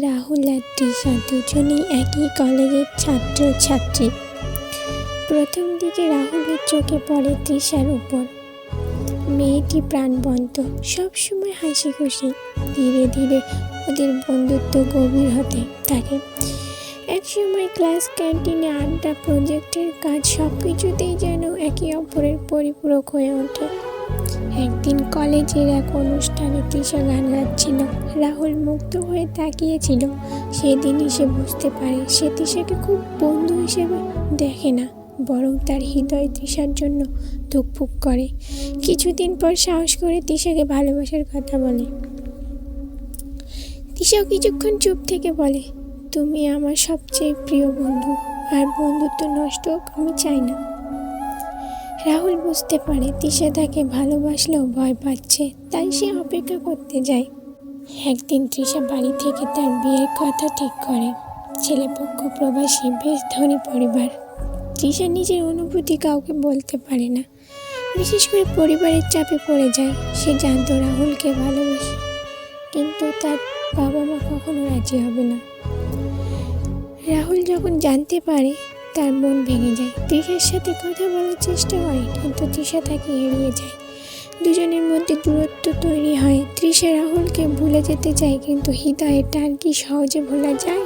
রাহুল আর তৃষা দুজনেই একই কলেজের ছাত্র, ছাত্রী। প্রথম দিকে রাহুলের চোখে পড়ে তৃষার উপর। মেয়েটি প্রাণবন্ত সবসময় হাসি খুশি। ধীরে ধীরে ওদের বন্ধুত্ব গভীর হতে থাকে। একসময় ক্লাস ক্যান্টিনে আড্ডা, প্রজেক্টের কাজ সব কিছুতেই যেন একে অপরের পরিপূরক হয়ে ওঠে। একদিন কলেজের এক অনুষ্ঠানে তৃষা গান গাচ্ছিল। রাহুল মুগ্ধ হয়ে তাকিয়েছিল। সেদিনই সে বুঝতে পারে সে তৃষাকে খুব বন্ধু হিসেবে দেখে না, বরং তার হৃদয় তৃষার জন্য ধুকফুক করে। কিছুদিন পর সাহস করে তৃষাকে ভালোবাসার কথা বলে। তৃষাও কিছুক্ষণ চুপ থেকে বলে, তুমি আমার সবচেয়ে প্রিয় বন্ধু, আর বন্ধুত্ব নষ্ট হোক আমি চাই না। রাহুল বুঝতে পারে তৃষা তাকে ভালোবাসলেও ভয় পাচ্ছে, তাই সে অপেক্ষা করতে যায়। একদিন তৃষা বাড়ি থেকে তার বিয়ের কথা ঠিক করে। ছেলেপক্ষ প্রবাসী, বেশ ধনী পরিবার। তৃষা নিজের অনুভূতি কাউকে বলতে পারে না। বিশেষ করে পরিবারের চাপে পড়ে যায়। সে জানত রাহুলকে ভালোবাসে, কিন্তু তার বাবা মা কখনো রাজি হবে না। রাহুল যখন জানতে পারে তার মন ভেঙে যায়। তৃষার সাথে কথা বলার চেষ্টা করে কিন্তু তৃষা তাকে এড়িয়ে যায়। দুজনের মধ্যে দূরত্ব তৈরি হয়। তৃষা রাহুলকে ভুলে যেতে চায়, কিন্তু হৃদয়ে আর কি সহজে ভোলা যায়?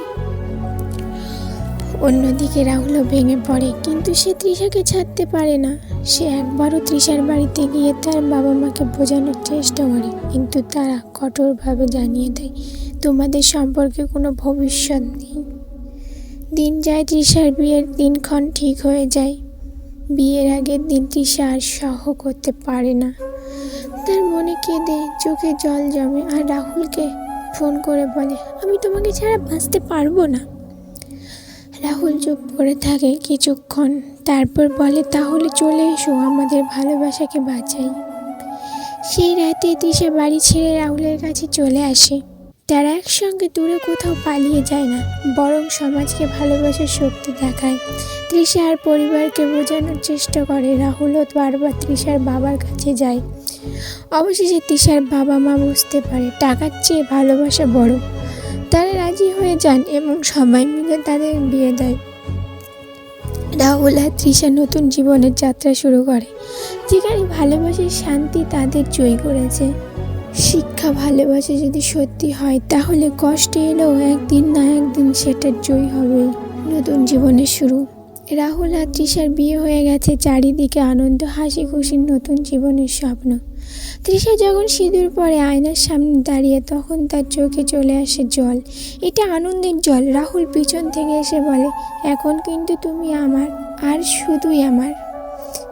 অন্যদিকে রাহুলও ভেঙে পড়ে, কিন্তু সে তৃষাকে ছাড়তে পারে না। সে একবারও তৃষার বাড়িতে গিয়ে তার বাবা মাকে বোঝানোর চেষ্টা করে, কিন্তু তারা কঠোরভাবে জানিয়ে দেয়, তোমাদের সম্পর্কে কোনো ভবিষ্যৎ নেই। দিন যায় তৃষার বিয়ের দিনক্ষণ ঠিক হয়ে যায়। বিয়ের আগের দিন তৃষা আর সহ করতে পারে না। তার মনে কেঁদে চোখে জল জমে আর রাহুলকে ফোন করে বলে, আমি তোমাকে ছাড়া বাঁচতে পারব না। রাহুল চুপ করে থাকে কিছুক্ষণ, তারপর বলে, তাহলে চলে এসো, আমাদের ভালোবাসাকে বাঁচাই। সেই রাতে তৃষা বাড়ি ছেড়ে রাহুলের কাছে চলে আসে। তারা একসঙ্গে দূরে কোথাও পালিয়ে যায় না, বরং সমাজকে ভালোবাসার শক্তি দেখায়। তৃষা আর পরিবারকে বোঝানোর চেষ্টা করে রাহুলও বারবার তৃষার বাবার কাছে যায়। অবশেষে তৃষার বাবা মা বুঝতে পারে, টাকার চেয়ে ভালোবাসা বড়। তারা রাজি হয়ে যান এবং সবাই মিলে তাদের বিয়ে দেয়। রাহুল আর তৃষা নতুন জীবনের যাত্রা শুরু করে। যেখানে ভালোবাসার শান্তি তাদের জয় করেছে। শিক্ষা ভালোবাসা যদি সত্যি হয়, তাহলে কষ্টে এলেও একদিন না একদিন সেটার জয় হবে। নতুন জীবনের শুরু। রাহুল আর তৃষার বিয়ে হয়ে গেছে, চারিদিকে আনন্দ, হাসি খুশির নতুন জীবনের স্বপ্ন। তৃষা যখন সিঁদুর পরে আয়নার সামনে দাঁড়িয়ে, তখন তার চোখে চলে আসে জল। এটা আনন্দের জল। রাহুল পিছন থেকে এসে বলে, এখন কিন্তু তুমি আমার, আর শুধুই আমার।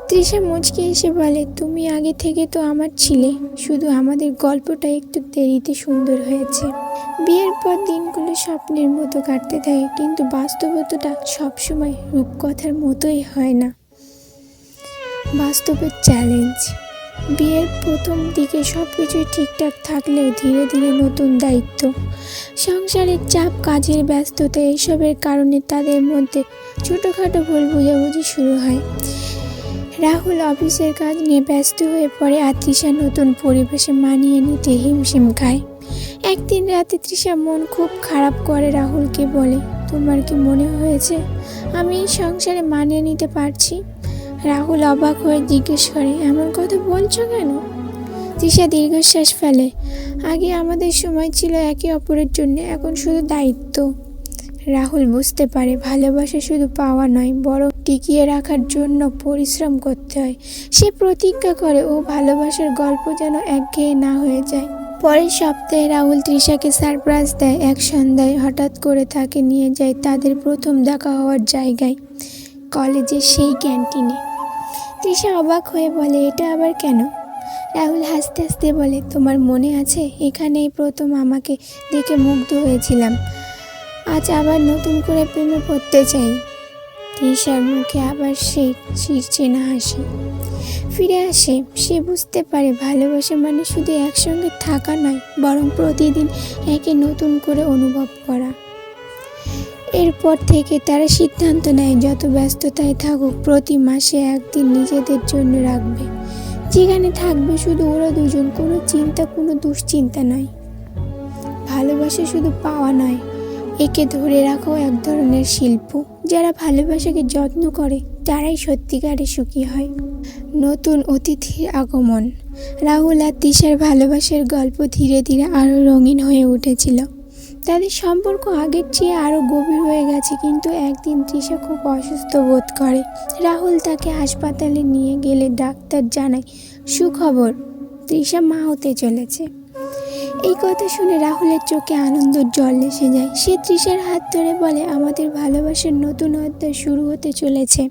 তৃষা মুচকে এসে বলে, তুমি আগে থেকে তো আমার ছিলে। শুধু আমাদের গল্পটা একটু দেরিতে সুন্দর হয়েছে। বিয়ের পর দিনগুলো স্বপ্নের মতো কাটতে থাকে, কিন্তু বাস্তবতাটা সবসময় রূপকথার মতোই হয় না। বাস্তবের চ্যালেঞ্জ। বিয়ের প্রথম দিকে সব কিছুই ঠিকঠাক থাকলেও ধীরে ধীরে নতুন দায়িত্ব। সংসারের চাপ, কাজের ব্যস্ততা এইসবের কারণে তাদের মধ্যে ছোটোখাটো ভুল বোঝাবুঝি শুরু হয়। রাহুল অফিসের কাজ নিয়ে ব্যস্ত হয়ে পড়ে আর তৃষা নতুন পরিবেশে মানিয়ে নিতে হিমশিম খায়। একদিন রাতে তৃষা মন খুব খারাপ করে রাহুলকে বলে, তোমার কি মনে হয়েছে? আমি এই সংসারে মানিয়ে নিতে পারছি? রাহুল অবাক হয়ে জিজ্ঞেস করে, এমন কথা বলছো কেন? তৃষা দীর্ঘশ্বাস ফেলে, আগে আমাদের সময় ছিল একে অপরের জন্য, এখন শুধু দায়িত্ব। রাহুল বুঝতে পারে ভালোবাসা শুধু পাওয়া নয়, বরং টিকিয়ে রাখার জন্য পরিশ্রম করতে হয়। সে প্রতিজ্ঞা করে, ও ভালোবাসার গল্প যেন একঘেয়ে না হয়ে যায়। পরের সপ্তাহে রাহুল তৃষাকে সারপ্রাইজ দেয় এক সন্ধ্যায়, হঠাৎ করে তাকে নিয়ে যায় তাদের প্রথম দেখা হওয়ার জায়গায়, কলেজের সেই ক্যান্টিনে। তৃষা অবাক হয়ে বলে, এটা আবার কেন? রাহুল হাসতে হাসতে বলে, তোমার মনে আছে? এখানেই প্রথম আমাকে দেখে মুগ্ধ হয়েছিলাম। আজ আবার নতুন করে প্রেমে পড়তে চাই। তৃষার মুখে আবার সেই চিরচেনা হাসি। ফিরে আসে, সে বুঝতে পারে ভালোবাসা মানে শুধু একসঙ্গে থাকা নয়, বরং প্রতিদিন একে নতুন করে অনুভব করা। এরপর থেকে তারা সিদ্ধান্ত নেয়, যত ব্যস্ততায় থাকুক, প্রতি মাসে একদিন নিজেদের জন্য রাখবে। যেখানে থাকবে শুধু ওরা দুজন, কোনো চিন্তা, কোনো দুশ্চিন্তা নয়। ভালোবাসা শুধু পাওয়া নয় একে ধরে রাখাও এক ধরনের শিল্প। যারা ভালোবাসাকে যত্ন করে, তারাই সত্যিকারে সুখী হয়। নতুন অতিথির আগমন। রাহুল আর তিশার ভালোবাসার গল্প ধীরে ধীরে আরও রঙিন হয়ে উঠেছিল। তাদের সম্পর্ক আগের চেয়ে আরও গভীর হয়ে গেছে, কিন্তু একদিন তৃষা খুব অসুস্থ বোধ করে। রাহুল তাকে হাসপাতালে নিয়ে গেলে ডাক্তার জানায়, সুখবর তৃষা মা হতে চলেছে। এই কথা শুনে রাহুলের চোখে আনন্দ জল এসে যায়। সে তৃষার হাত ধরে বলে, আমাদের ভালোবাসার নতুন অধ্যায় শুরু হতে চলেছে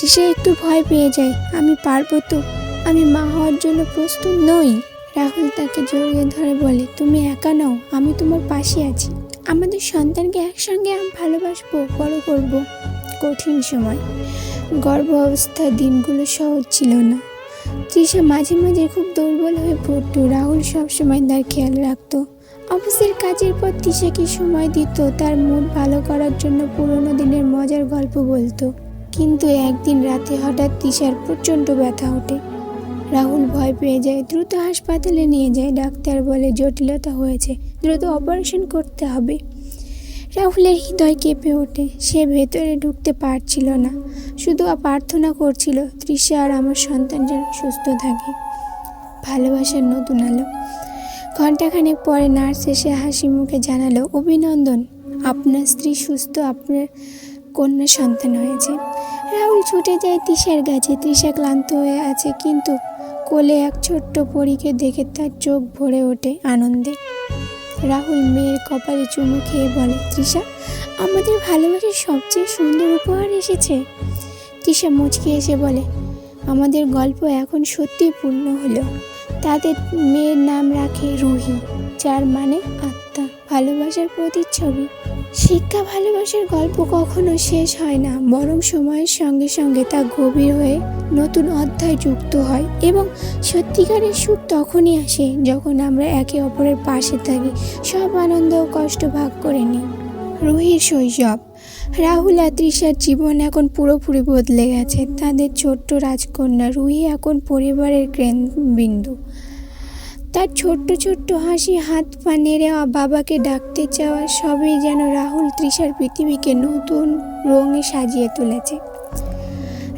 তৃষা একটু ভয় পেয়ে যায়, আমি পারব তো? আমি মা হওয়ার জন্য প্রস্তুত নই রাহুল তাকে জড়িয়ে ধরে বলে, তুমি একা নও, আমি তোমার পাশে আছি। আমাদের সন্তানকে একসঙ্গে আমি ভালোবাসবো, বড় করব। কঠিন সময়। গর্ভ অবস্থার দিনগুলো সহজ ছিল না। তৃষা মাঝে মাঝে খুব দুর্বল হয়ে পড়তো। রাহুল সবসময় তার খেয়াল রাখতো। অফিসের কাজের পর তৃষাকে সময় দিত, তার মুড ভালো করার জন্য পুরোনো দিনের মজার গল্প বলতো। কিন্তু একদিন রাতে হঠাৎ তৃষার প্রচণ্ড ব্যথা ওঠে। রাহুল ভয় পেয়ে যায়, দ্রুত হাসপাতালে নিয়ে যায়। ডাক্তার বলে, জটিলতা হয়েছে, দ্রুত অপারেশন করতে হবে। রাহুলের হৃদয় কেঁপে ওঠে। সে ভেতরে ঢুকতে পারছিল না। শুধু প্রার্থনা করছিল, তৃষা আর আমার সন্তান যেন সুস্থ থাকে। ভালোবাসার নতুন আলো। ঘণ্টাখানেক পরে নার্স এসে হাসি মুখে জানালো, অভিনন্দন। আপনার স্ত্রী সুস্থ, আপনার কন্যা সন্তান হয়েছে। রাহুল ছুটে যায় তৃষার কাছে। তৃষা ক্লান্ত হয়ে আছে, কিন্তু কোলে এক ছোট্ট পরীকে দেখে তার চোখ ভরে ওঠে আনন্দে রাহুল মেয়ের কপালে চুমু খেয়ে বলে, তৃষা, আমাদের ভালোবাসার সবচেয়ে সুন্দর উপহার এসেছে। তৃষা মুচকে এসে বলে, আমাদের গল্প এখন সত্যি পূর্ণ হলো। তাদের মেয়ের নাম রাখে রুহি, যার মানে আত্মা, ভালোবাসার প্রতিচ্ছবি। শিক্ষা ভালোবাসার গল্প কখনো শেষ হয় না, বরং সময়ের সঙ্গে সঙ্গে তা গভীর হয়ে নতুন অধ্যায় যুক্ত হয় এবং সত্যিকারের সুখ তখনই আসে যখন আমরা একে অপরের পাশে থাকি, সব আনন্দ ও কষ্ট ভাগ করে নিই। রুহির শৈশব। রাহুল আর তৃষার জীবন এখন পুরোপুরি বদলে গেছে। তাদের ছোট্ট রাজকন্যা রুহি এখন পরিবারের কেন্দ্রবিন্দু। তার ছোট্ট ছোট্ট হাসি হাত পা নেড়ে বাবাকে ডাকতে চাওয়া সবই যেন রাহুল তৃষার পৃথিবীকে নতুন রঙে সাজিয়ে তুলেছে।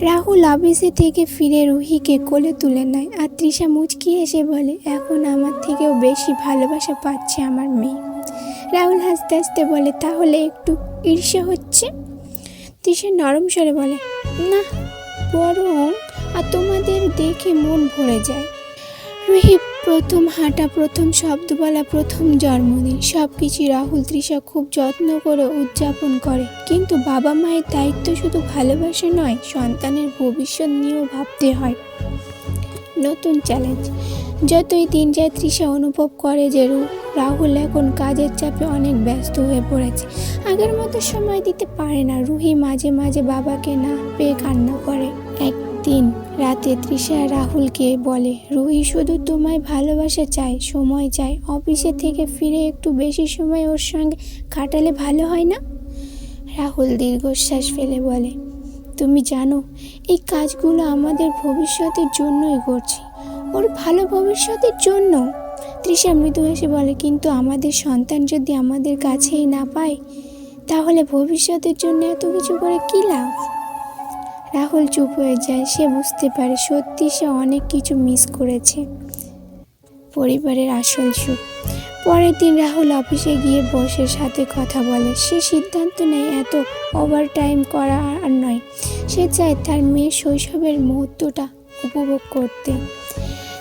রাহুল অফিসে থেকে ফিরে রুহিকে কোলে তুলে নেয় আর তৃষা মুচকি এসে বলে, এখন আমার থেকেও বেশি ভালোবাসা পাচ্ছে আমার মেয়ে। রাহুল হাসতে হাসতে বলে, তাহলে একটু ঈর্ষা হচ্ছে? তৃষা নরম স্বরে বলে, না, বরং আর তোমাদের দেখে মন ভরে যায়। রুহি প্রথম হাঁটা, প্রথম শব্দ বলা প্রথম জন্মদিন সব কিছু রাহুল তৃষা খুব যত্ন করে উদযাপন করে। কিন্তু বাবা মায়ের দায়িত্ব শুধু ভালোবাসা নয়, সন্তানের ভবিষ্যৎ নিয়েও ভাবতে হয়। নতুন চ্যালেঞ্জ যতই দিন যায়, তৃষা অনুভব করে যে রাহুল এখন কাজের চাপে অনেক ব্যস্ত হয়ে পড়েছে। আগের মতো সময় দিতে পারে না। রুহি মাঝে মাঝে বাবাকে না পেয়ে কান্না করে। একদিন রাতে তৃষা রাহুলকে বলে, রুহি শুধু তোমায় ভালোবাসা চায়, সময় চায়। অফিসে থেকে ফিরে একটু বেশি সময় ওর সঙ্গে কাটালে ভালো হয় না? রাহুল দীর্ঘশ্বাস ফেলে বলে, তুমি জানো, এই কাজগুলো আমাদের ভবিষ্যতের জন্যই করছি। ওর ভালো ভবিষ্যতের জন্য। তৃষা মৃদু হেসে বলে, কিন্তু আমাদের সন্তান যদি আমাদের কাছেই না পায়, তাহলে ভবিষ্যতের জন্য এত কিছু করে কী লাভ? রাহুল চুপ হয়ে যায়, সে বুঝতে পারে সত্যি সে অনেক কিছু মিস করেছে। পরিবারের আসল সুখ। পরের দিন রাহুল অফিসে গিয়ে বসের সাথে কথা বলে। সে সিদ্ধান্ত নেয়, এত ওভার টাইম করা আর নয়। সে চায় তার মেয়ের শৈশবের মুহূর্তটা উপভোগ করতে।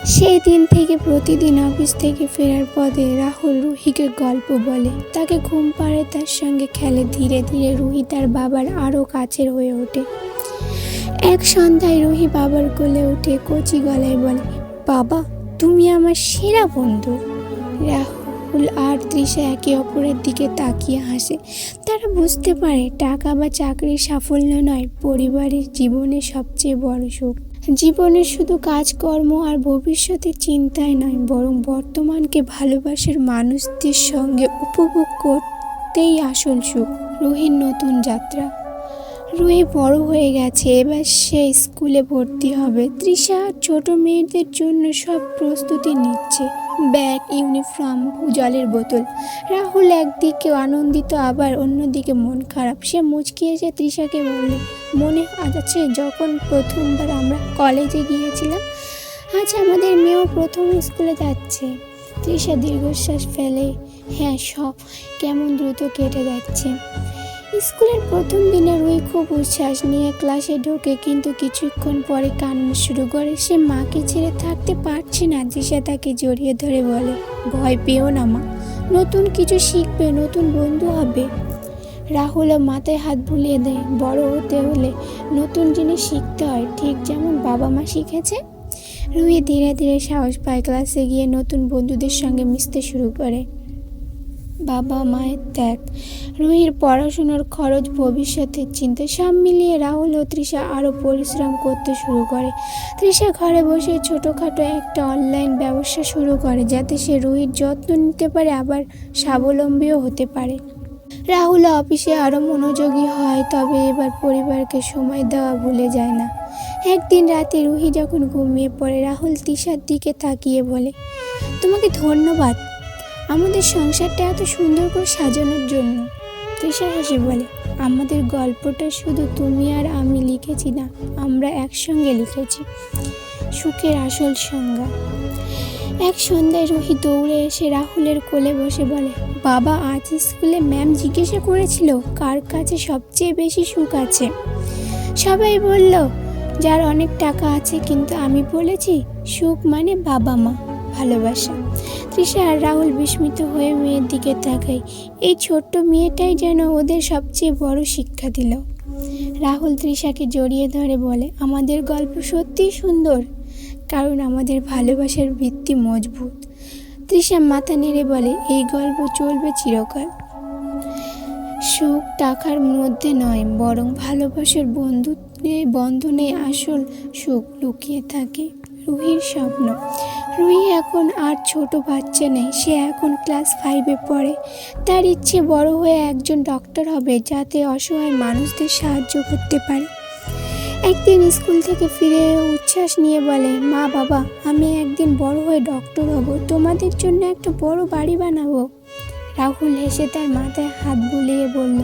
সেই দিন থেকে প্রতিদিন অফিস থেকে ফেরার পথে রাহুল রুহিকে গল্প বলে। তাকে ঘুম পাড়ে তার সঙ্গে খেলে। ধীরে ধীরে রুহি তার বাবার আরও কাছের হয়ে ওঠে। এক সন্ধ্যায় রুহি বাবার কোলে উঠে কচি গলায় বলে, বাবা, তুমি আমার সেরা বন্ধু। রাহুল আর তৃষা একে অপরের দিকে তাকিয়ে হাসে। তারা বুঝতে পারে টাকা বা চাকরির সাফল্য নয়, পরিবারের জীবনের সবচেয়ে বড় সুখ। জীবনে শুধু কাজকর্ম আর ভবিষ্যতের চিন্তায় নয়, বরং বর্তমানকে ভালোবাসার মানুষদের সঙ্গে উপভোগ করতেই আসল সুখ, রুহির নতুন যাত্রা। রুহি বড় হয়ে গেছে, এবার সে স্কুলে ভর্তি হবে। তৃষা ছোট মেয়েদের জন্য সব প্রস্তুতি নিচ্ছে। ব্যাগ, ইউনিফর্ম, জলের বোতল। রাহুল একদিকে আনন্দিত, আবার অন্যদিকে মন খারাপ। সে মুচকি এসে তৃষাকে বললে, মনে আছে যখন প্রথমবার আমরা কলেজে গিয়েছিলাম? আজ আমাদের মেয়েও প্রথম স্কুলে যাচ্ছে। তৃষা দীর্ঘশ্বাস ফেলে হ্যাঁ সব কেমন দ্রুত কেটে যাচ্ছে। স্কুলের প্রথম দিনে রুই খুব উচ্ছ্বাস নিয়ে ক্লাসে ঢোকে, কিন্তু কিছুক্ষণ পরে কান্না শুরু করে, সে মাকে ছেড়ে থাকতে পারছে না দিশা তাকে জড়িয়ে ধরে বলে। ভয় পেও না মা, নতুন কিছু শিখবে, নতুন বন্ধু হবে। রাহুলও মাথায় হাত বুলিয়ে দেয়, বড় হতে হলে নতুন জিনিস শিখতে হয়, ঠিক যেমন বাবা মা শিখেছে? রুহি ধীরে ধীরে সাহস পায় ক্লাসে গিয়ে নতুন বন্ধুদের সঙ্গে মিশতে শুরু করে। বাবা মায়ের ত্যাগ। রুহির পড়াশোনার খরচ, ভবিষ্যতের চিন্তা সব মিলিয়ে রাহুল ও তৃষা আরও পরিশ্রম করতে শুরু করে। তৃষা ঘরে বসে ছোটোখাটো একটা অনলাইন ব্যবসা শুরু করে, যাতে সে রুহির যত্ন নিতে পারে, আবার স্বাবলম্বীও হতে পারে। রাহুল অফিসে আরও মনোযোগী হয়, তবে এবার পরিবারকে সময় দেওয়া ভুলে যায় না। একদিন রাতে রুহি যখন ঘুমিয়ে পড়ে, রাহুল তৃষার দিকে তাকিয়ে বলে, তোমাকে ধন্যবাদ। আমাদের সংসারটা এত সুন্দর করে সাজানোর জন্য। তৃষা হেসে বলে, আমাদের গল্পটা শুধু তুমি আর আমি লিখেছি না, আমরা একসঙ্গে লিখেছি। সুখের আসল সংজ্ঞা। এক সন্ধ্যায় রুহি দৌড়ে এসে রাহুলের কোলে বসে বলে, বাবা, আজ স্কুলে ম্যাম জিজ্ঞাসা করেছিল কার কাছে সবচেয়ে বেশি সুখ আছে? সবাই বলল, যার অনেক টাকা আছে, কিন্তু আমি বলেছি সুখ মানে বাবা মা, ভালোবাসা। তৃষা আর রাহুল বিস্মিত হয়ে মেয়ের দিকে তাকায়। এই ছোট্ট মেয়েটাই যেন ওদের সবচেয়ে বড় শিক্ষা দিল। রাহুল তৃষাকে জড়িয়ে ধরে বলে, আমাদের গল্প সত্যিই সুন্দর, কারণ আমাদের ভালোবাসার ভিত্তি মজবুত। তৃষা মাথা নেড়ে বলে, এই গল্প চলবে চিরকাল। সুখ টাকার মধ্যে নয়, বরং ভালোবাসার বন্ধুত্বে, বন্ধনে আসল সুখ লুকিয়ে থাকে। রুহির স্বপ্ন। রুহি এখন আর ছোট বাচ্চা নেই, সে এখন ক্লাস ফাইভে পড়ে। তার ইচ্ছে বড় হয়ে একজন ডক্টর হবে যাতে অসহায় মানুষদের সাহায্য করতে পারে। একদিন স্কুল থেকে ফিরে উচ্ছ্বাস নিয়ে বলে, মা বাবা, আমি একদিন বড় হয়ে ডক্টর হব, তোমাদের জন্য একটা বড় বাড়ি বানাবো। রাহুল হেসে তার মাথায় হাত বুলিয়ে বলল,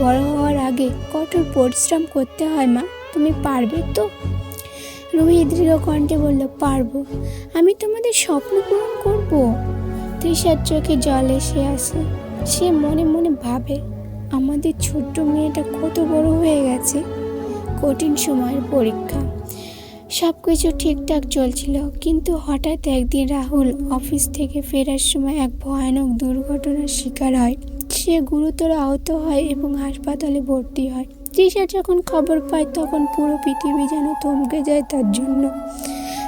বড় হওয়ার আগে কঠোর পরিশ্রম করতে হয় মা, তুমি পারবে তো? রুহি দৃঢ় কণ্ঠে বলল, পারব। আমি তোমাদের স্বপ্ন পূরণ করব? তৃষার চোখে জল এসে আসে। সে মনে মনে ভাবে, আমাদের ছোট্ট মেয়েটা কত বড় হয়ে গেছে। কঠিন সময়ের পরীক্ষা। সব কিছু ঠিকঠাক চলছিল। কিন্তু হঠাৎ একদিন রাহুল অফিস থেকে ফেরার সময় এক ভয়ানক দুর্ঘটনার শিকার হয়। সে গুরুতর আহত হয় এবং হাসপাতালে ভর্তি হয়। তৃষা যখন খবর পায়, তখন পুরো পৃথিবী যেন থমকে যায় তার জন্য।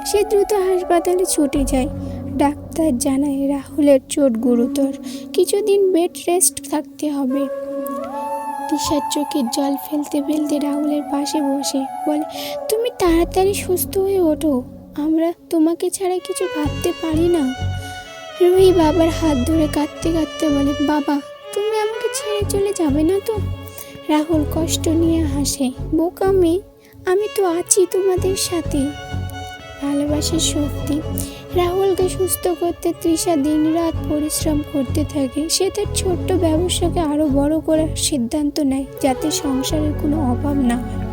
সে দ্রুত হাসপাতালে ছুটে যায়। ডাক্তার জানায়, রাহুলের চোট গুরুতর। কিছুদিন বেড রেস্ট থাকতে হবে। তৃষার চোখের জল ফেলতে ফেলতে রাহুলের পাশে বসে। বলে, তুমি তাড়াতাড়ি সুস্থ হয়ে ওঠো। আমরা তোমাকে ছাড়া কিছু ভাবতে পারি না। রুহি বাবার হাত ধরে কাঁদতে কাঁদতে বলে, বাবা, তুমি আমাকে ছেড়ে চলে যাবে না তো? রাহুল কষ্ট নিয়ে হাসে, বোকা মেয়ে, আমি তো আছি তোমাদের সাথে। ভালোবাসার শক্তি। রাহুলকে সুস্থ করতে তৃষা দিন রাত পরিশ্রম করতে থাকে। সে তার ছোট্ট ব্যবসাকে আরও বড় করার সিদ্ধান্ত নেয়, যাতে সংসারের কোনো অভাব না হয়।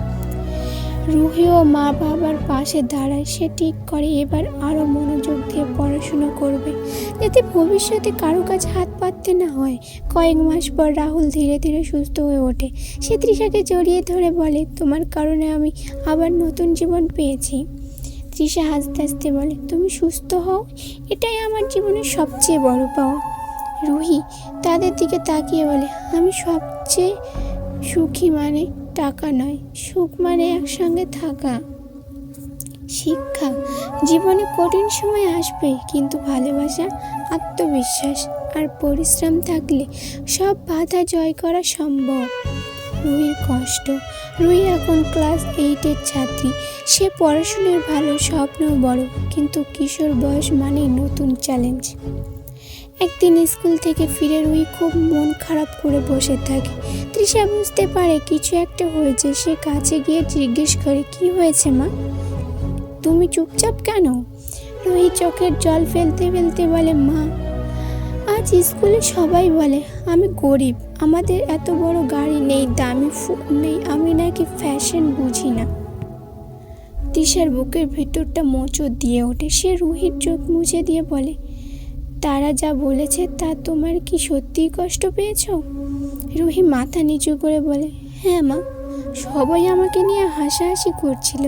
রুহিও মা বাবার পাশে দাঁড়ায়, সে ঠিক করে এবার আরও মনোযোগ দিয়ে পড়াশুনো করবে। যাতে ভবিষ্যতে কারও কাছে হাত পাততে না হয়। কয়েক মাস পর রাহুল ধীরে ধীরে সুস্থ হয়ে ওঠে। সে তৃষাকে জড়িয়ে ধরে বলে, তোমার কারণে আমি আবার নতুন জীবন পেয়েছি। তৃষা হাসতে হাসতে বলে, তুমি সুস্থ হও, এটাই আমার জীবনের সবচেয়ে বড় পাওয়া। রুহি তাদের দিকে তাকিয়ে বলে, আমি সবচেয়ে সুখী মানে টাকা নয়, সুখ মানে একসঙ্গে থাকা। শিক্ষা, জীবনে কঠিন সময় আসবে, কিন্তু ভালোবাসা, আত্মবিশ্বাস আর পরিশ্রম থাকলে সব বাধা জয় করা সম্ভব। রুহির কষ্ট, রুহি এখন ক্লাস এইটের ছাত্রী। সে পড়াশোনার ভালো স্বপ্ন বড়, কিন্তু কিশোর বয়স মানেই নতুন চ্যালেঞ্জ একদিন স্কুল থেকে ফিরে রুই খুব মন খারাপ করে বসে থাকে। তৃষা বুঝতে পারে কিছু একটা হয়েছে, সে কাছে গিয়ে জিজ্ঞেস করে, কি হয়েছে মা? তুমি চুপচাপ কেন? রুহি চোখের জল ফেলতে ফেলতে বলে, মা, আজ স্কুলে সবাই বলে, আমি গরিব, আমাদের এত বড় গাড়ি নেই, দামি ফোন নেই, আমি নাকি ফ্যাশন বুঝি না। তৃষার বুকের ভেতরটা মোচড় দিয়ে ওঠে। সে রুহির চোখ মুছে দিয়ে বলে তারা যা বলেছে তা তোমার কি সত্যিই কষ্ট পেয়েছ? রুহি মাথা নিচু করে বলে হ্যাঁ মা, সবাই আমাকে নিয়ে হাসাহাসি করছিল।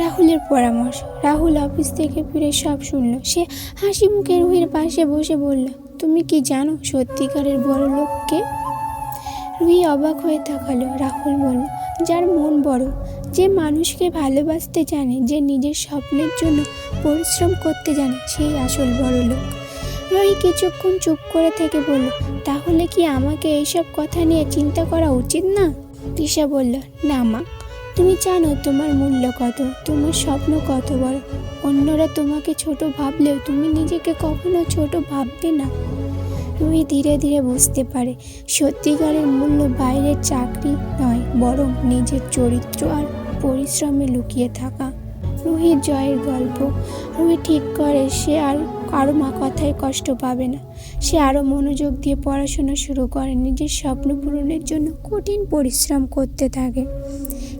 রাহুলের পরামর্শ, রাহুল অফিস থেকে ফিরে সব শুনল। সে হাসি মুখে রুহির পাশে বসে বলল, তুমি কি জানো সত্যিকারের বড় লোককে রুহি অবাক হয়ে তাকালো। রাহুল বলল, যার মন বড় যে মানুষকে ভালোবাসতে জানে, যে নিজের স্বপ্নের জন্য পরিশ্রম করতে জানে, সেই আসল বড় লোক রুহি কিছুক্ষণ চুপ করে থেকে বলল, তাহলে কি আমাকে এইসব কথা নিয়ে চিন্তা করা উচিত না? তৃষা বলল, না মা। তুমি জানো তোমার মূল্য কত, তোমার স্বপ্ন কত বড়। অন্যরা তোমাকে ছোট ভাবলেও তুমি নিজেকে কখনো ছোট ভাববে না। রুহি ধীরে ধীরে বুঝতে পারে, সত্যিকারের মূল্য বাইরের চাকরি নয়, বরং নিজের চরিত্র আর পরিশ্রমে লুকিয়ে থাকা। রুহির জয়ের গল্প। রুহি ঠিক করে সে আর কারও মা কথায় কষ্ট পাবে না। সে আরও মনোযোগ দিয়ে পড়াশোনা শুরু করে। নিজের স্বপ্ন পূরণের জন্য কঠিন পরিশ্রম করতে থাকে।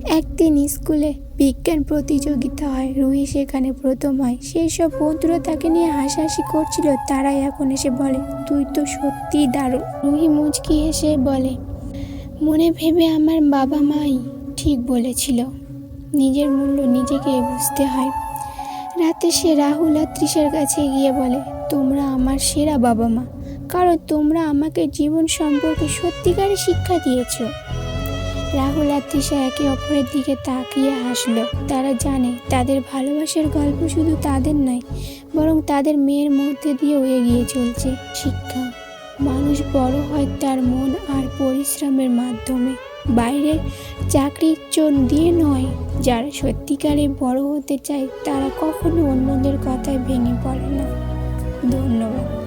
একদিন স্কুলে বিজ্ঞান প্রতিযোগিতা হয়। রুহি সেখানে প্রথম হয়। সেই সব বন্ধুরা তাকে নিয়ে হাসাহাসি করছিল। তারাই এখন এসে বলে, তুই তো সত্যিই দারুণ। রুহি মুচকি হেসে বলে, মনে ভেবে আমার বাবা মাই ঠিক বলেছিল। নিজের মূল্য নিজেকে বুঝতে হয়। রাতে সে রাহুল আর তৃষার কাছে গিয়ে বলে, তোমরা আমার সেরা বাবা মা, কারণ তোমরা আমাকে জীবন সম্পর্কে সত্যিকারের শিক্ষা দিয়েছ। রাহুল আর তৃষা একে অপরের দিকে তাকিয়ে হাসলো। তারা জানে তাদের ভালোবাসার গল্প শুধু তাদের নয়, বরং তাদের মেয়ের মধ্যে দিয়েও এগিয়ে চলছে শিক্ষা। মানুষ বড় হয় তার মন আর পরিশ্রমের মাধ্যমে। বাইরে চাকরির চোন দিয়ে নয় যারা সত্যিকারে বড় হতে চায় তারা কখনো অন্যদের কথায় ভেঙে পড়ে না। ধন্যবাদ।